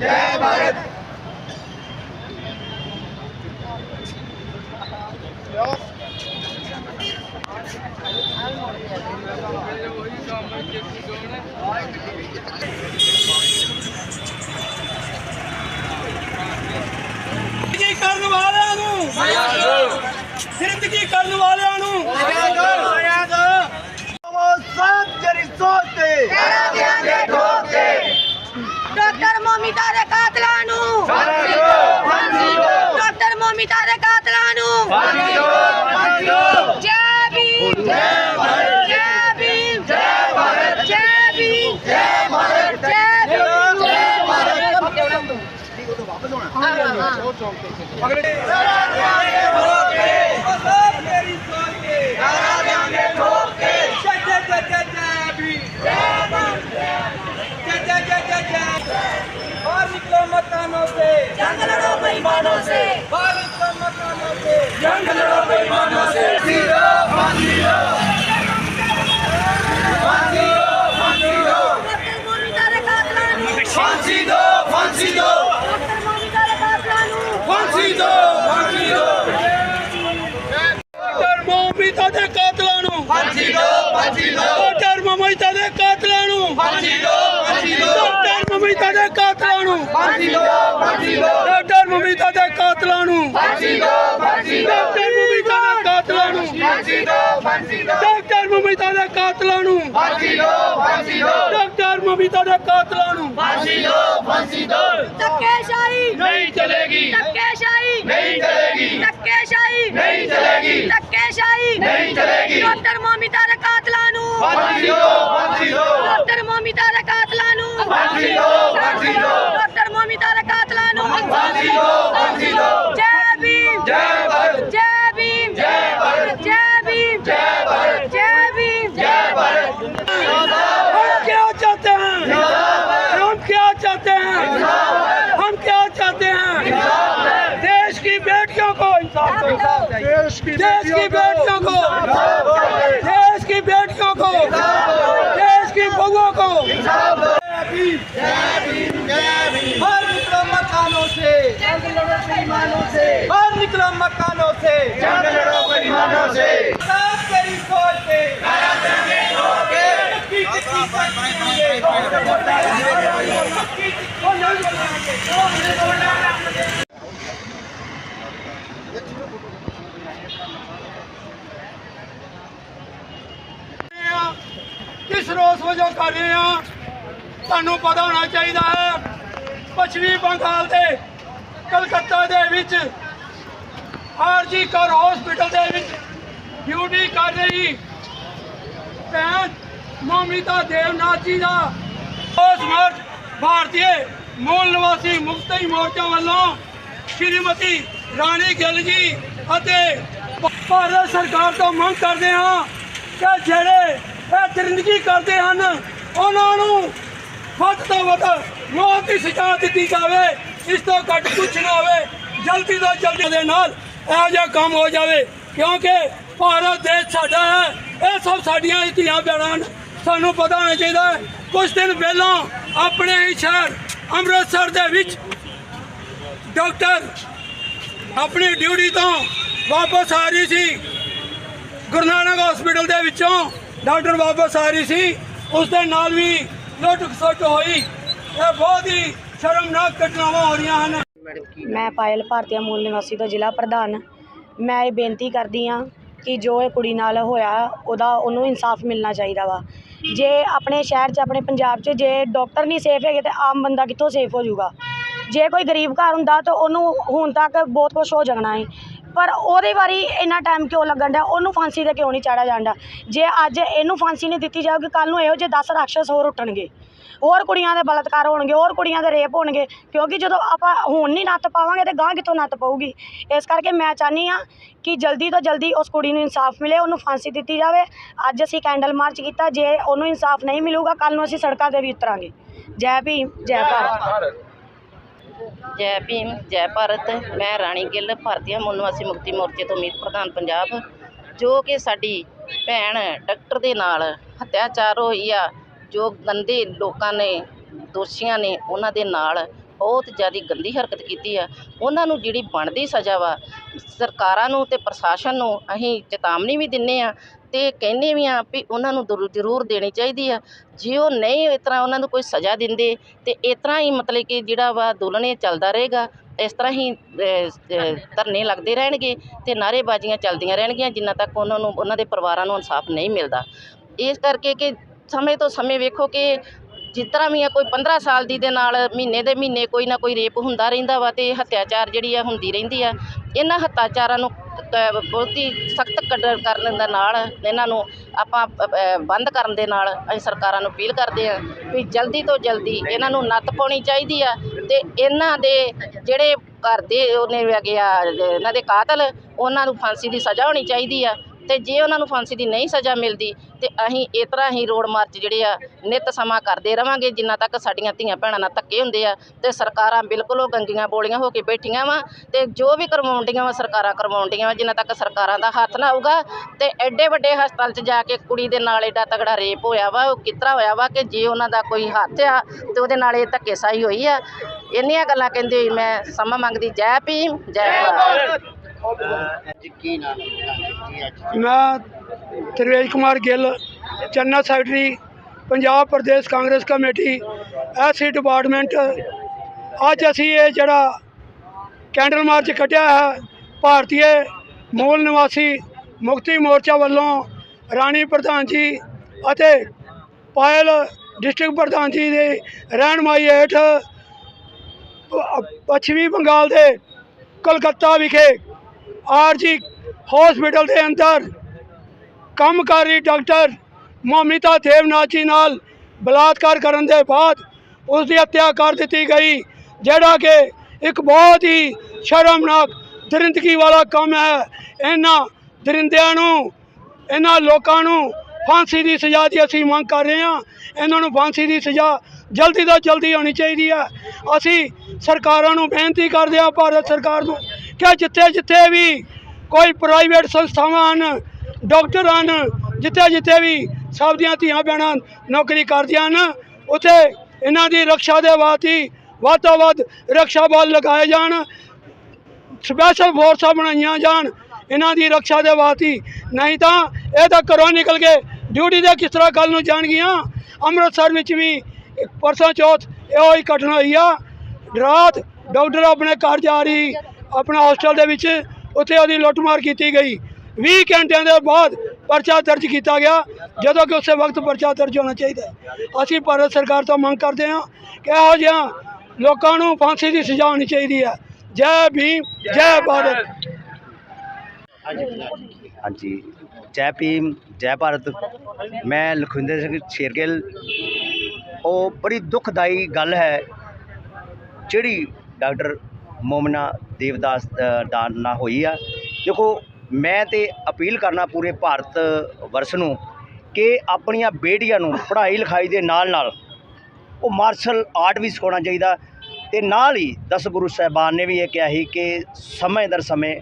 ਜੈ ਭਾਰਤ। ਜ਼ਿੰਦਗੀ ਕਰਨ ਵਾਲਿਆਂ ਨੂੰ? ਜ਼ਿੰਦਗੀ ਕਰਨ ਵਾਲਿਆਂ ਨੂੰ ਸਭ ਜਰੀ ਸੋਚਦੇ ਡਾਕਟਰ ਮੋਮਿਤਾ ਦੇ ਕਾਤਲਾਂ ਨੂੰ। ਫਾਂਸੀ ਦਿਓ ਫਾਂਸੀ ਦਿਓ ਡਾਕਟਰ ਮੋਮਿਤਾ ਦੇ ਕਾਤਲਾਂ ਨੂੰ। ਫਾਂਸੀ ਦਿਓ ਫਾਂਸੀ ਦਿਓ ਜੈ ਭੀਮ। ਜੈ ਭਾਰਤ ਜੈ ਭੀਮ। ਜੈ ਭਾਰਤ। ਜੈ ਭੀਮ। ਜੈ ਭਾਰਤ। ਜੈ ਭੀਮ। ਜੈ ਭਾਰਤ। ਠੀਕ ਉਹ ਵਾਪਸ ਹੋਣਾ ਹਾਂ ਹਾਂ। ਚੌਂਕ ਤੇ ਅਗਲੇ ਫਾਂਸੀ ਦਿਓ ਡਾਕਟਰ ਮੋਮਿਤਾ ਦੇ ਕਾਤਲਾਂ ਨੂੰ। ਫਾਂਸੀ ਦਿਓ ਫਾਂਸੀ ਦਿਓ ਡਾਕਟਰ ਮੋਮਿਤਾ ਦੇ ਕਾਤਲਾਂ ਨੂੰ। ਫਾਂਸੀ ਦਿਓ ਫਾਂਸੀ ਦਿਓ ਡਾਕਟਰ ਮੋਮਿਤਾ ਦੇ ਕਾਤਲਾਂ ਨੂੰ। ਫਾਂਸੀ ਦਿਓ ਫਾਂਸੀ ਦਿਓ ਡਾਕਟਰ ਮੋਮਿਤਾ ਦੇ ਕਾਤਲਾਂ ਨੂੰ। ਫਾਂਸੀ ਦਿਓ ਫਾਂਸੀ ਦਿਓ ਡਾਕਟਰ ਮੋਮਿਤਾ ਦੇ ਕਾਤਲਾਂ ਨੂੰ। ਫਾਂਸੀ ਦਿਓ ਫਾਂਸੀ ਦਿਓ ਡਾਕਟਰ ਮੋਮਿਤਾ ਦੇ ਕਾਤਲਾਂ ਨੂੰ। ਫਾਂਸੀ ਦਿਓ ਫਾਂਸੀ ਦਿਓ ਧੱਕੇਸ਼ਾਹੀ। ਨਹੀਂ ਚਲੇਗੀ। ਧੱਕੇਸ਼ਾਹੀ। ਨਹੀਂ ਚਲੇਗੀ। ਧੱਕੇਸ਼ਾਹੀ। ਨਹੀਂ ਚਲੇਗੀ। ਧੱਕੇਸ਼ਾਹੀ। ਨਹੀਂ ਚਲੇਗੀ। ਡਾਕਟਰ ਮੋਮਿਤਾ ਫਾਂਸੀ ਦਿਓ ਫਾਂਸੀ ਦਿਓ ਡਾਕਟਰ ਮੋਮਿਤਾ ਦੇ ਕਾਤਲਾਂ ਨੂੰ ਫਾਂਸੀ ਦਿਓ ਫਾਂਸੀ ਦਿਓ ਡਾਕਟਰ ਮੋਮਿਤਾ ਦੇ ਕਾਤਲਾਂ ਨੂੰ ਫਾਂਸੀ ਦਿਓ ਫਾਂਸੀ ਦਿਓ ਜੈ ਭੀਮ ਜੈ ਭਾਰਤ ਜੈ ਭੀਮ ਜੈ ਭਾਰਤ ਜੈ ਭੀਮ ਜੈ ਭਾਰਤ जय भीम जय भारत हम क्या चाहते हैं हम क्या चाहते हैं हम क्या चाहते हैं देश की बेटियों को इंसाफ दो देश की देश की बेटियों को बेईमानों से बाहर निकलो मकानों से जंग लड़ो बेईमानों से सब तेरी सोच पे की जितनी ਕਿਸ ਰੋਸ ਵਜੋਂ ਕਰ ਰਹੇ ਆ ਤੁਹਾਨੂੰ ਪਤਾ ਹੋਣਾ ਚਾਹੀਦਾ ਹੈ ਪੱਛਮੀ ਬੰਗਾਲ ਦੇ ਕਲਕੱਤਾ ਦੇ ਵਿੱਚ ਆਰਜੀ ਕਰ ਹਸਪੀਟਲ ਦੇ ਵਿੱਚ ਡਿਊਟੀ ਕਰ ਰਹੀ ਭੈਣ ਮੋਮਿਤਾ ਦੇਵਨਾਥ ਜੀ ਦਾ ਉਸ ਮਾਰਚ ਭਾਰਤੀ ਮੂਲ ਨਿਵਾਸੀ ਮੁਕਤੀ ਮੋਰਚਾ ਵੱਲੋਂ ਸ਼੍ਰੀਮਤੀ ਰਾਣੀ ਗਿੱਲ ਜੀ ਅਤੇ ਭਾਰਤ ਸਰਕਾਰ ਤੋਂ ਮੰਗ ਕਰਦੇ ਹਾਂ ਕਿ ਜਿਹੜੇ ਇਹ ਦਰਿੰਦਗੀ ਕਰਦੇ ਹਨ, ਉਹਨਾਂ ਨੂੰ ਵੱਧ ਤੋਂ ਵੱਧ ਮੌਤ ਦੀ ਸਜ਼ਾ ਦਿੱਤੀ ਜਾਵੇ। ਇਸ ਤੋਂ ਘੱਟ ਕੁਝ ਨਾ ਹੋਵੇ, ਜਲਦੀ ਤੋਂ ਜਲਦੀ ਦੇ ਨਾਲ ਇਹੋ ਜਿਹਾ ਕੰਮ ਹੋ ਜਾਵੇ, ਕਿਉਂਕਿ ਭਾਰਤ ਦੇਸ਼ ਸਾਡਾ ਹੈ, ਇਹ ਸਭ ਸਾਡੀਆਂ ਹੀ ਧੀਆਂ ਭੈਣਾਂ ਹਨ। ਸਾਨੂੰ ਪਤਾ ਹੋਣਾ ਚਾਹੀਦਾ ਹੈ ਕੁਝ ਦਿਨ ਪਹਿਲਾਂ ਆਪਣੇ ਹੀ ਸ਼ਹਿਰ ਅੰਮ੍ਰਿਤਸਰ ਦੇ ਵਿੱਚ ਡਾਕਟਰ ਆਪਣੀ ਡਿਊਟੀ ਤੋਂ ਵਾਪਸ ਆ ਰਹੀ ਸੀ। ਗੁਰੂ ਨਾਨਕ ਹਸਪੀਟਲ ਦੇ ਵਿੱਚੋਂ ਡਾਕਟਰ ਵਾਪਸ ਆ ਰਹੀ ਸੀ। ਉਸ ਦੇ ਨਾਲ ਵੀ ਲੁੱਟ ਖਸੁੱਟ ਹੋਈ। ਇਹ ਬਹੁਤ ਹੀ ਸ਼ਰਮਨਾਕ ਘਟਨਾਵਾਂ ਹੋ ਰਹੀਆਂ ਹਨ। ਮੈਂ ਪਾਇਲ ਭਾਰਤੀਆ ਮੂਲ ਨਿਵਾਸੀ ਤੋਂ ਜ਼ਿਲ੍ਹਾ ਪ੍ਰਧਾਨ। ਮੈਂ ਇਹ ਬੇਨਤੀ ਕਰਦੀ ਹਾਂ ਕਿ ਜੋ ਇਹ ਕੁੜੀ ਨਾਲ ਹੋਇਆ, ਉਹਦਾ ਉਹਨੂੰ ਇਨਸਾਫ ਮਿਲਣਾ ਚਾਹੀਦਾ ਵਾ। ਜੇ ਆਪਣੇ ਸ਼ਹਿਰ 'ਚ, ਆਪਣੇ ਪੰਜਾਬ 'ਚ, ਜੇ ਡਾਕਟਰ ਨਹੀਂ ਸੇਫ ਹੈਗੇ ਤੇ ਆਮ ਬੰਦਾ ਕਿੱਥੋਂ ਸੇਫ ਹੋ ਜਾਊਗਾ? ਜੇ ਕੋਈ ਗਰੀਬ ਘਰ ਹੁੰਦਾ ਤਾਂ ਉਹਨੂੰ ਹੁਣ ਤੱਕ ਬਹੁਤ ਕੁਝ ਹੋ ਜਾਣਾ ਹੈ ਪਰ ਉਹਦੇ ਵਾਰੀ ਇੰਨਾ ਟਾਈਮ ਕਿਉਂ ਲੱਗਣ ਡਿਆ? ਉਹਨੂੰ ਫਾਂਸੀ ਤੇ ਕਿਉਂ ਨਹੀਂ ਚਾੜਿਆ ਜਾਂਦਾ ਜੇ ਅੱਜ ਇਹਨੂੰ ਫਾਂਸੀ ਨਹੀਂ ਦਿੱਤੀ ਜਾਊਗੀ ਕੱਲ ਨੂੰ ਇਹੋ ਜਿਹੇ 10 ਰਾਖਸ਼ ਹੋਰ ਉੱਠਣਗੇ। ਹੋਰ ਕੁੜੀਆਂ ਦੇ ਬਲਾਤਕਾਰ ਹੋਣਗੇ, ਹੋਰ ਕੁੜੀਆਂ ਦੇ ਰੇਪ ਹੋਣਗੇ, ਕਿਉਂਕਿ ਜਦੋਂ ਆਪਾਂ ਹੁਣ ਨਹੀਂ ਨੱਥ ਪਾਵਾਂਗੇ ਤੇ ਗਾਂ ਕਿੱਥੋਂ ਨੱਤ ਪਊਗੀ? ਇਸ ਕਰਕੇ ਮੈਂ ਚਾਹਨੀ ਆ ਕਿ ਜਲਦੀ ਤੋਂ ਜਲਦੀ ਉਸ ਕੁੜੀ ਨੂੰ ਇਨਸਾਫ ਮਿਲੇ, ਉਹਨੂੰ ਫਾਂਸੀ ਦਿੱਤੀ ਜਾਵੇ। ਅੱਜ ਅਸੀਂ ਕੈਂਡਲ ਮਾਰਚ ਕੀਤਾ, ਜੇ ਉਹਨੂੰ ਇਨਸਾਫ ਨਹੀਂ ਮਿਲੂਗਾ ਕੱਲ ਨੂੰ ਅਸੀਂ ਸੜਕਾਂ ਤੇ ਵੀ ਉਤਰਾਂਗੇ। ਜੈ ਭੀਮ ਜੈ ਭਾਰਤ। ਜੈ ਭੀਮ, ਜੈ ਭਾਰਤ, ਮੈਂ ਰਾਣੀ ਗਿੱਲ, ਭਾਰਤੀ ਮੂਲ ਨਿਵਾਸੀ ਮੁਕਤੀ ਮੋਰਚੇ ਤੋਂ ਮੀਤ ਪ੍ਰਧਾਨ ਪੰਜਾਬ, ਜੋ ਕਿ ਸਾਡੀ ਭੈਣ ਡਾਕਟਰ ਦੇ ਨਾਲ ਹੱਤਿਆਚਾਰ ਹੋਈ ਆ, ਜੋ ਗੰਦੇ ਲੋਕਾਂ ਨੇ, ਦੋਸ਼ੀਆਂ ਨੇ ਉਹਨਾਂ ਦੇ ਨਾਲ ਬਹੁਤ ਜ਼ਿਆਦਾ ਗੰਦੀ ਹਰਕਤ ਕੀਤੀ ਆ। ਉਹਨਾਂ ਨੂੰ ਜਿਹੜੀ ਬਣਦੀ ਸਜ਼ਾ ਵਾ, ਸਰਕਾਰਾਂ ਨੂੰ ਤੇ ਪ੍ਰਸ਼ਾਸਨ ਨੂੰ ਅਸੀਂ ਚੇਤਾਵਨੀ ਵੀ ਦਿੰਨੇ ਆ ਅਤੇ ਕਹਿੰਦੇ ਵੀ ਹਾਂ ਵੀ ਉਹਨਾਂ ਨੂੰ ਜ਼ਰੂ- ਜ਼ਰੂਰ ਦੇਣੀ ਚਾਹੀਦੀ ਆ। ਜੇ ਉਹ ਨਹੀਂ ਇਸ ਤਰ੍ਹਾਂ ਉਹਨਾਂ ਨੂੰ ਕੋਈ ਸਜ਼ਾ ਦਿੰਦੇ, ਤਾਂ ਇਸ ਤਰ੍ਹਾਂ ਹੀ ਮਤਲਬ ਕਿ ਜਿਹੜਾ ਵਾ ਅੰਦੋਲਨ ਇਹ ਚੱਲਦਾ ਰਹੇਗਾ, ਇਸ ਤਰ੍ਹਾਂ ਹੀ ਧਰਨੇ ਲੱਗਦੇ ਰਹਿਣਗੇ ਅਤੇ ਨਾਅਰੇਬਾਜ਼ੀਆਂ ਚੱਲਦੀਆਂ ਰਹਿਣਗੀਆਂ, ਜਿੰਨਾ ਤੱਕ ਉਹਨਾਂ ਨੂੰ, ਉਹਨਾਂ ਦੇ ਪਰਿਵਾਰਾਂ ਨੂੰ ਇਨਸਾਫ ਨਹੀਂ ਮਿਲਦਾ। ਇਸ ਕਰਕੇ ਕਿ ਸਮੇਂ ਤੋਂ ਸਮੇਂ ਵੇਖੋ ਕਿ ਜਿਸ ਤਰ੍ਹਾਂ ਵੀ ਆ, ਕੋਈ 15 ਸਾਲ ਦੀ ਦੇ ਨਾਲ ਮਹੀਨੇ ਦੇ ਮਹੀਨੇ ਕੋਈ ਨਾ ਕੋਈ ਰੇਪ ਹੁੰਦਾ ਰਹਿੰਦਾ ਵਾ ਤੇ ਹੱਤਿਆਚਾਰ ਜਿਹੜੀ ਆ ਹੁੰਦੀ ਰਹਿੰਦੀ ਆ। ਇਹਨਾਂ ਹੱਤਿਆਚਾਰਾਂ ਨੂੰ ਕ- ਬਹੁਤ ਹੀ ਸਖਤ ਕਰਨ ਦੇ ਨਾਲ, ਇਹਨਾਂ ਨੂੰ ਆਪਾਂ ਬੰਦ ਕਰਨ ਦੇ ਨਾਲ ਅਸੀਂ ਸਰਕਾਰਾਂ ਨੂੰ ਅਪੀਲ ਕਰਦੇ ਆ ਵੀ ਜਲਦੀ ਤੋਂ ਜਲਦੀ ਇਹਨਾਂ ਨੂੰ ਨੱਤ ਪਾਉਣੀ ਚਾਹੀਦੀ ਆ ਤੇ ਇਹਨਾਂ ਦੇ ਜਿਹੜੇ ਘਰ ਦੇ ਉਹਨੇ ਹੈਗੇ ਆ, ਇਹਨਾਂ ਦੇ ਕਾਤਲ, ਉਹਨਾਂ ਨੂੰ ਫਾਂਸੀ ਦੀ ਸਜ਼ਾ ਹੋਣੀ ਚਾਹੀਦੀ ਆ। ਤੇ ਜੇ ਉਹਨਾਂ ਨੂੰ ਫਾਂਸੀ ਦੀ ਨਹੀਂ ਸਜ਼ਾ ਮਿਲਦੀ, ਤੇ ਅਸੀਂ ਇਸ ਤਰ੍ਹਾਂ ਹੀ ਰੋਡ ਮਾਰਚ ਜਿਹੜੇ ਆ, ਨਿਤ ਸਮਾਂ ਕਰਦੇ ਰਵਾਂਗੇ, ਜਿੰਨਾ ਤੱਕ ਸਾਡੀਆਂ ਧੀਆਂ ਭੈਣਾਂ ਨਾਲ ਧੱਕੇ ਹੁੰਦੇ ਆ, ਤੇ ਸਰਕਾਰਾਂ ਬਿਲਕੁਲ ਉਹ ਗੰਗੀਆਂ ਬੋਲੀਆਂ ਹੋ ਕੇ ਬੈਠੀਆਂ ਵਾ, ਤੇ ਜੋ ਵੀ ਕਰਵਾਉਂਦੀਆਂ ਵਾ, ਸਰਕਾਰਾਂ ਕਰਵਾਉਂਦੀਆਂ ਵਾ, ਜਿੰਨਾ ਤੱਕ ਸਰਕਾਰਾਂ ਦਾ ਹੱਥ ਨਾ ਆਊਗਾ, ਤੇ ਐਡੇ ਵੱਡੇ ਹਸਪਤਾਲ 'ਚ ਜਾ ਕੇ ਕੁੜੀ ਦੇ ਨਾਲ ਐਡਾ ਤਗੜਾ ਰੇਪ ਹੋਇਆ ਵਾ, ਉਹ ਕਿਤਰਾ ਹੋਇਆ ਵਾ ਕਿ ਜੇ ਉਹਨਾਂ ਦਾ ਕੋਈ ਹੱਥ ਆ, ਤੇ ਉਹਦੇ ਨਾਲ ਇਹ ਧੱਕੇਸ਼ਾਹੀ ਹੋਈ ਆ। ਇੰਨੀਆਂ ਗੱਲਾਂ ਕਹਿੰਦੇ ਹੋਈ ਮੈਂ ਸਮਾਂ ਮੰਗਦੀ, ਜੈ ਭੀਮ, ਜੈ ਭਾਰਤ। ਮੈਂ Tarvej Kumar Gill, Channa secretary, Punjab Pradesh Congress committee SC department ਅੱਜ ਅਸੀਂ ਇਹ ਜਿਹੜਾ ਕੈਂਡਲ ਮਾਰਚ ਕੱਢਿਆ ਹੈ, ਭਾਰਤੀ ਮੂਲ ਨਿਵਾਸੀ ਮੁਕਤੀ ਮੋਰਚਾ ਵੱਲੋਂ ਰਾਣੀ ਪ੍ਰਧਾਨ ਜੀ ਅਤੇ ਪਾਇਲ ਡਿਸਟ੍ਰਿਕਟ ਪ੍ਰਧਾਨ ਜੀ ਦੇ ਰਹਿਨਮਾਈ ਹੇਠ ਪੱਛਮੀ ਬੰਗਾਲ ਦੇ ਕਲਕੱਤਾ ਵਿਖੇ ਆਰਜੀ ਹਸਪੀਟਲ ਦੇ ਅੰਦਰ। ਕੰਮਕਾਰੀ ਡਾਕਟਰ ਮੋਮਿਤਾ ਦੇਵਨਾਥ ਜੀ ਨਾਲ ਬਲਾਤਕਾਰ ਕਰਨ ਦੇ ਬਾਅਦ ਉਸ ਦੀ ਹੱਤਿਆ ਕਰ ਦਿੱਤੀ ਗਈ, ਜਿਹੜਾ ਕਿ ਇੱਕ ਬਹੁਤ ਹੀ ਸ਼ਰਮਨਾਕ ਦਰਿੰਦਗੀ ਵਾਲਾ ਕੰਮ ਹੈ। ਇਹਨਾਂ ਦਰਿੰਦਿਆਂ ਨੂੰ, ਇਹਨਾਂ ਲੋਕਾਂ ਨੂੰ ਫਾਂਸੀ ਦੀ ਸਜ਼ਾ ਦੀ ਅਸੀਂ ਮੰਗ ਕਰ ਰਹੇ ਹਾਂ। ਇਹਨਾਂ ਨੂੰ ਫਾਂਸੀ ਦੀ ਸਜ਼ਾ ਜਲਦੀ ਤੋਂ ਜਲਦੀ ਹੋਣੀ ਚਾਹੀਦੀ ਹੈ। ਅਸੀਂ ਸਰਕਾਰਾਂ ਨੂੰ ਬੇਨਤੀ ਕਰਦੇ ਹਾਂ, ਭਾਰਤ ਸਰਕਾਰ ਨੂੰ ਕਿ ਜਿੱਥੇ ਜਿੱਥੇ ਵੀ ਕੋਈ ਪ੍ਰਾਈਵੇਟ ਸੰਸਥਾਵਾਂ ਹਨ, ਡਾਕਟਰ ਹਨ, ਜਿੱਥੇ ਜਿੱਥੇ ਵੀ ਸਭ ਦੀਆਂ ਧੀਆਂ ਭੈਣਾਂ ਨੌਕਰੀ ਕਰਦੀਆਂ ਹਨ, ਉੱਥੇ ਇਹਨਾਂ ਦੀ ਰੱਖਿਆ ਦੇ ਵਾਸਤੇ ਵੱਧ ਤੋਂ ਵੱਧ ਰੱਖਿਆ ਬਲ ਲਗਾਏ ਜਾਣ ਸਪੈਸ਼ਲ ਫੋਰਸਾਂ ਬਣਾਈਆਂ ਜਾਣ, ਇਹਨਾਂ ਦੀ ਰੱਖਿਆ ਦੇ ਵਾਸਤੇ। ਨਹੀਂ ਤਾਂ ਇਹ ਤਾਂ ਘਰੋਂ ਨਿਕਲ ਕੇ ਡਿਊਟੀ ਦੇ ਕਿਸ ਤਰ੍ਹਾਂ ਕੱਲ ਨੂੰ ਜਾਣਗੀਆਂ? ਅੰਮ੍ਰਿਤਸਰ ਵਿੱਚ ਵੀ ਪਰਸੋਂ ਚੌਥ ਇਹੋ ਹੀ ਘਟਨਾ ਹੋਈ ਆ। ਰਾਤ ਡਾਕਟਰ ਆਪਣੇ ਘਰ ਜਾ ਰਹੀ ਆਪਣਾ ਹੋਸਟਲ ਦੇ ਵਿੱਚ ਉੱਥੇ ਉਹਦੀ ਲੁੱਟਮਾਰ ਕੀਤੀ ਗਈ। 20 ਘੰਟਿਆਂ ਦੇ ਬਾਅਦ ਪਰਚਾ ਦਰਜ ਕੀਤਾ ਗਿਆ, ਜਦੋਂ ਕਿ ਉਸੇ ਵਕਤ ਪਰਚਾ ਦਰਜ ਹੋਣਾ ਚਾਹੀਦਾ ਅਸੀਂ ਭਾਰਤ ਸਰਕਾਰ ਤੋਂ ਮੰਗ ਕਰਦੇ ਹਾਂ ਕਿ ਇਹੋ ਜਿਹਾ ਲੋਕਾਂ ਨੂੰ ਫਾਂਸੀ ਦੀ ਸਜ਼ਾ ਹੋਣੀ ਚਾਹੀਦੀ ਹੈ। ਜੈ ਭੀਮ, ਜੈ ਭਾਰਤ। ਹਾਂਜੀ, ਜੈ ਭੀਮ, ਜੈ ਭਾਰਤ। ਮੈਂ ਲਖਵਿੰਦਰ ਸਿੰਘ ਸ਼ੇਰਗਿੱਲ। ਉਹ ਬੜੀ ਦੁਖਦਾਈ ਗੱਲ ਹੈ, ਜਿਹੜੀ ਡਾਕਟਰ ਮੋਮਨਾ ਦੇਵਦਾਸ ਅ, ਦਾ ਨਾਲ ਹੋਈ ਆ। ਦੇਖੋ ਮੈਂ ਤੇ ਅਪੀਲ ਕਰਨਾ ਪੂਰੇ ਭਾਰਤ ਵਰਸ ਨੂੰ ਕਿ ਆਪਣੀਆਂ ਬੇਟੀਆਂ ਨੂੰ ਪੜ੍ਹਾਈ ਲਿਖਾਈ ਦੇ ਨਾਲ ਨਾਲ ਉਹ ਮਾਰਸ਼ਲ ਆਰਟ ਵੀ ਸਿਖਾਉਣਾ ਚਾਹੀਦਾ। ਤੇ ਨਾਲ ਹੀ ਦਸ ਗੁਰੂ ਸਾਹਿਬਾਨ ਨੇ ਵੀ ਇਹ ਕਿਹਾ ਸੀ ਕਿ ਸਮੇਂ ਦਰ ਸਮੇਂ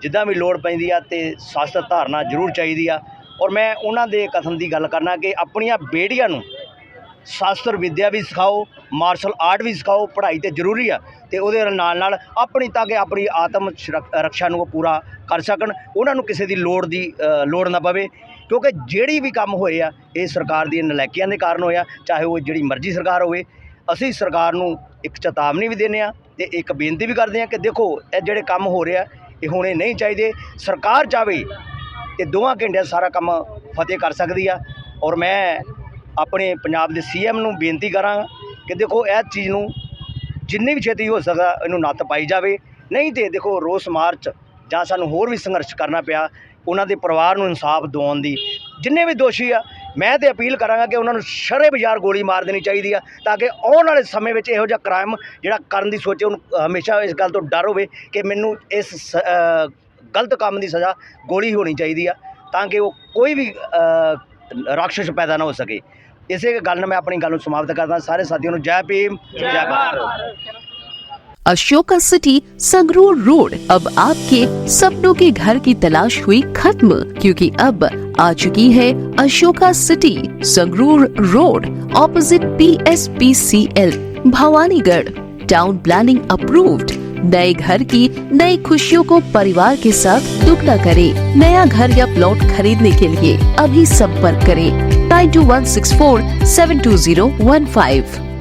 ਜਿੱਦਾਂ ਵੀ ਲੋੜ ਪੈਂਦੀ ਆ ਤੇ ਸ਼ਾਸਤਰ ਧਾਰਨਾ ਜ਼ਰੂਰ ਚਾਹੀਦੀ ਆ। ਔਰ ਮੈਂ ਉਹਨਾਂ ਦੇ ਕਥਨ ਦੀ ਗੱਲ ਕਰਨਾ ਕਿ ਆਪਣੀਆਂ ਬੇਟੀਆਂ ਨੂੰ ਸ਼ਾਸਤਰ ਵਿੱਦਿਆ ਵੀ ਸਿਖਾਓ ਮਾਰਸ਼ਲ ਆਰਟ ਵੀ ਸਿਖਾਓ, ਪੜ੍ਹਾਈ ਤੇ ਜ਼ਰੂਰੀ ਆ ਤੇ ਉਹਦੇ ਨਾਲ ਨਾਲ ਆਪਣੀ ਤਾਂ ਕਿ ਆਪਣੀ ਆਤਮ ਸੁਰੱਖ- ਰੱਖਿਆ ਨੂੰ ਉਹ ਪੂਰਾ ਕਰ ਸਕਣ, ਉਹਨਾਂ ਨੂੰ ਕਿਸੇ ਦੀ ਲੋੜ ਦੀ ਲੋੜ ਨਾ ਪਵੇ। ਕਿਉਂਕਿ ਜਿਹੜੀ ਵੀ ਕੰਮ ਹੋਏ ਆ, ਇਹ ਸਰਕਾਰ ਦੀਆਂ ਨਲਾਇਕੀਆਂ ਦੇ ਕਾਰਨ ਹੋਇਆ, ਚਾਹੇ ਉਹ ਜਿਹੜੀ ਮਰਜ਼ੀ ਸਰਕਾਰ ਹੋਵੇ। ਅਸੀਂ ਸਰਕਾਰ ਨੂੰ ਇੱਕ ਚੇਤਾਵਨੀ ਵੀ ਦਿੰਦੇ ਆ ਤੇ ਇੱਕ ਬੇਨਤੀ ਵੀ ਕਰਦੇ ਆ ਕਿ ਦੇਖੋ, ਇਹ ਜਿਹੜੇ ਕੰਮ ਹੋ ਰਿਹਾ, ਇਹ ਹੋਣੇ ਨਹੀਂ ਚਾਹੀਦੇ। ਸਰਕਾਰ ਚਾਵੇ ਤੇ ਦੋਵਾਂ ਘੰਟਿਆਂ ਸਾਰਾ ਕੰਮ ਫਤਿਹ ਕਰ ਸਕਦੀ ਆ। ਔਰ ਮੈਂ ਆਪਣੇ ਪੰਜਾਬ ਦੇ ਸੀਐਮ ਨੂੰ ਬੇਨਤੀ ਕਰਾਂਗਾ ਕਿ ਦੇਖੋ ਇਹ ਚੀਜ਼ ਨੂੰ ਜਿੰਨੀ ਵੀ ਛੇਤੀ ਹੋ ਸਕਦਾ ਇਹਨੂੰ ਨੱਤ ਪਾਈ ਜਾਵੇ। ਨਹੀਂ ਤੇ ਦੇਖੋ ਰੋਸ ਮਾਰਚ ਜਾਂ ਸਾਨੂੰ ਹੋਰ ਵੀ ਸੰਘਰਸ਼ ਕਰਨਾ ਪਿਆ ਉਹਨਾਂ ਦੇ ਪਰਿਵਾਰ ਨੂੰ ਇਨਸਾਫ ਦਿਵਾਉਣ ਦੀ। ਜਿੰਨੇ ਵੀ ਦੋਸ਼ੀ ਆ ਮੈਂ ਤੇ ਅਪੀਲ ਕਰਾਂਗਾ ਕਿ ਉਹਨਾਂ ਨੂੰ ਸ਼ਰੇ ਬਾਜ਼ਾਰ ਗੋਲੀ ਮਾਰ ਦੇਣੀ ਚਾਹੀਦੀ ਆ ਤਾਂ ਕਿ ਆਉਣ ਵਾਲੇ ਸਮੇਂ ਵਿੱਚ ਇਹੋ ਜਿਹਾ ਕ੍ਰਾਈਮ ਜਿਹੜਾ ਕਰਨ ਦੀ ਸੋਚੇ ਉਹਨੂੰ ਹਮੇਸ਼ਾ ਇਸ ਗੱਲ ਤੋਂ ਡਰ ਹੋਵੇ ਕਿ ਮੈਨੂੰ ਇਸ ਸ- ਗਲਤ ਕੰਮ ਦੀ ਸਜ਼ਾ ਗੋਲੀ ਹੋਣੀ ਚਾਹੀਦੀ ਆ ਤਾਂ ਕਿ ਉਹ ਕੋਈ ਵੀ ਅ, ਰਾਖਸ਼ ਪੈਦਾ ਨਾ ਹੋ ਸਕੇ। ਇਸੇ ਗੱਲ ਨਾਲ ਮੈਂ ਆਪਣੀ ਗੱਲ ਨੂੰ ਸਮਾਪਤ ਕਰਦਾ ਸਾਰੇ ਸਾਥੀਆਂ ਨੂੰ ਜੈ ਭੀਮ ਜੈ ਭਾਰਤ अशोका सिटी संगरूर रोड अब आपके सपनों के घर की तलाश हुई खत्म क्योंकि अब आ चुकी है Ashoka city Sangrur road opposite P S P C L Bhawanigarh town planning approved नए घर की नई खुशियों को परिवार के साथ दुगना करें नया घर या प्लॉट खरीदने के लिए अभी संपर्क करें 92164 72015.